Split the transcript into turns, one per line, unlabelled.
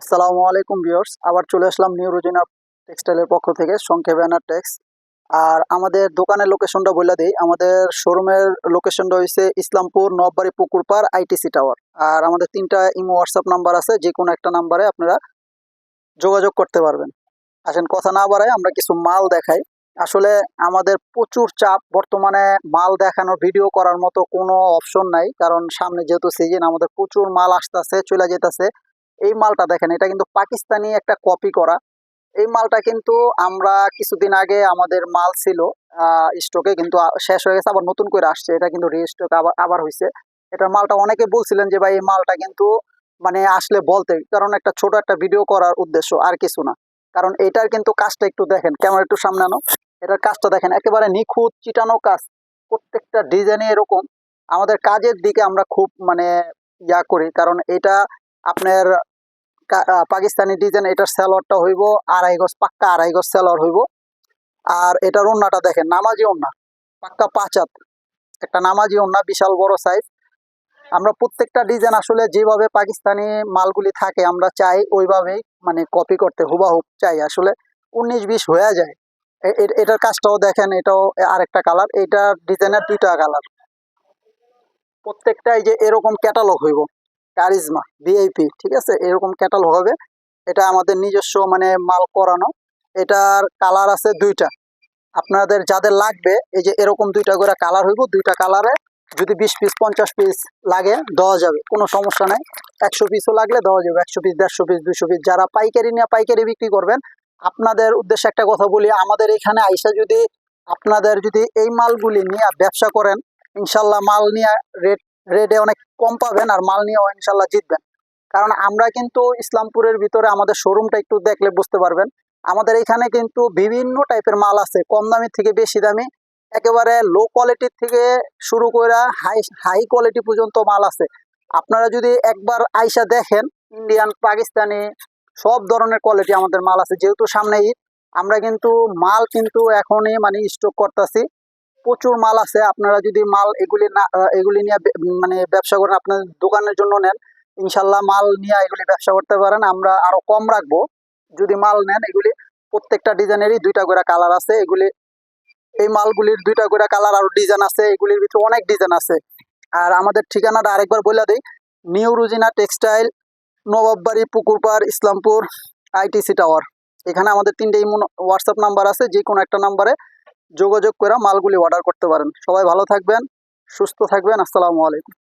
আসসালামু আলাইকুম ভিউয়ার্স। আবার চলে আসলাম নিউ রোজিনা টেক্সটাইলের পক্ষ থেকে, সংক্ষেপে ব্যানার টেক্স আর আমাদের দোকানের লোকেশনটা বলে দিই। আমাদের শোরুমের লোকেশনটা হয়েছে ইসলামপুর নববাড়ি পুকুরপাড় আইটিসি টাওয়ার। আর আমাদের তিনটা ইমো হোয়াটসঅ্যাপ নাম্বার আছে যে কোনো একটা নাম্বারে আপনারা যোগাযোগ করতে পারবেন। আসেন, কথা না বাড়ায় আমরা কিছু মাল দেখাই। আসলে আমাদের প্রচুর চাপ। বর্তমানে মাল দেখানোর ভিডিও করার মতো কোনো অপশন নাই। কারণ সামনে যেহেতু সিজন আমাদের প্রচুর মাল আসতেছে, চলে যেতেছে এই মালটা দেখেন, এটা কিন্তু পাকিস্তানি একটা কপি করা। এই মালটা কিন্তু আমরা কিছুদিন আগে আমাদের মাল ছিল স্টকে কিন্তু শেষ হয়ে গেছে, আবার নতুন করে আসছে। এটা কিন্তু রিস্টক আবার আবার হয়েছে এটার মালটা অনেকে বলছিলেন যে, ভাই, এই মালটা কিন্তু মানে আসলে বলতে কারণ একটা ছোট একটা ভিডিও করার উদ্দেশ্য, আর কিছু না। কারণ এটার কিন্তু কাজটা একটু দেখেন ক্যামেরা একটু সামনে আনো। এটার কাজটা দেখেন, একেবারে নিখুঁত, চিটানো কাজ। প্রত্যেকটা ডিজাইনে এরকম। আমাদের কাজের দিকে আমরা খুব মানে ইয়া করি, কারণ এটা আপনার পাকিস্তানি ডিজাইন, এটার স্যালোয়ারটা হইব আড়াই গজ, পাক্কা আড়াই গজ স্যালোয়ার হইব। আর এটার ওন্নাটা দেখেন, নামাজি ওন্না, পাক্কা পাঁচাত একটা নামাজি ওন্না, বিশাল বড় সাইজ আমরা প্রত্যেকটা ডিজাইন আসলে যেভাবে পাকিস্তানি মালগুলি থাকে, আমরা চাই ওইভাবেই মানে কপি করতে হুবাহুব চাই। আসলে উনিশ বিশ হয়ে যায়। এটার কাজটাও দেখেন, এটাও আরেকটা কালার এটার ডিজাইনের দুইটা কালার প্রত্যেকটাই যে এরকম ক্যাটালগ হইব। কারিজমা ভিআইপি ঠিক আছে? এরকম ক্যাটাল হবে। এটা আমাদের নিজস্ব মানে মাল করানো। এটার কালার আছে দুইটা। আপনাদের যাদের লাগবে, এই যে এরকম দুইটা করে কালার হইব, দুইটা কালারে যদি বিশ পিস পঞ্চাশ পিস লাগে, দেওয়া যাবে। কোনো সমস্যা নাই। একশো পিসও লাগলে দেওয়া যাবে। একশো পিস দেড়শো পিস দুশো পিস যারা পাইকারি নিয়ে পাইকারি বিক্রি করবেন, আপনাদের উদ্দেশ্যে একটা কথা বলি। আমাদের এখানে আইসা যদি আপনাদের যদি এই মালগুলি নিয়ে ব্যবসা করেন, ইনশাল্লাহ মাল নিয়ে রেট রেটে অনেক কম পাবেন আর মাল নিয়েও ইনশাল্লাহ জিতবেন। কারণ আমরা কিন্তু ইসলামপুরের ভিতরে আমাদের শোরুমটা একটু দেখলে বুঝতে পারবেন। আমাদের এখানে কিন্তু বিভিন্ন টাইপের মাল আছে, কম দামি থেকে বেশি দামি। একেবারে লো কোয়ালিটির থেকে শুরু করে হাই হাই কোয়ালিটি পর্যন্ত মাল আছে। আপনারা যদি একবার আইসা দেখেন ইন্ডিয়ান পাকিস্তানি সব ধরনের কোয়ালিটি আমাদের মাল আছে। যেহেতু সামনে ঈদ, আমরা কিন্তু মাল কিন্তু এখনই মানে স্টক করতেছি। প্রচুর মাল আছে। আপনারা যদি মাল এগুলি না এগুলি নিয়ে মানে ব্যবসা করেন, আপনার দোকানের জন্য নেন, ইনশাল্লাহ মাল নিয়ে এগুলি ব্যবসা করতে পারেন। আমরা আরও কম রাখব। যদি মাল নেন, এগুলি প্রত্যেকটা ডিজাইনেরই দুইটা করে কালার আছে। এগুলি, এই মালগুলির দুইটা করে কালার আর ডিজাইন আছে। এগুলির ভিতরে অনেক ডিজাইন আছে। আর আমাদের ঠিকানাটা আরেকবার বলে দিই। New Rozina textile, Nawabbari, Pukurpar, Islampur, ITC tower. এখানে আমাদের তিনটে ইমো হোয়াটসঅ্যাপ নাম্বার আছে। যে কোনো একটা নাম্বারে যোগাযোগ করে মালগুলি অর্ডার করতে পারেন। সবাই ভালো থাকবেন সুস্থ থাকবেন আসসালামু আলাইকুম।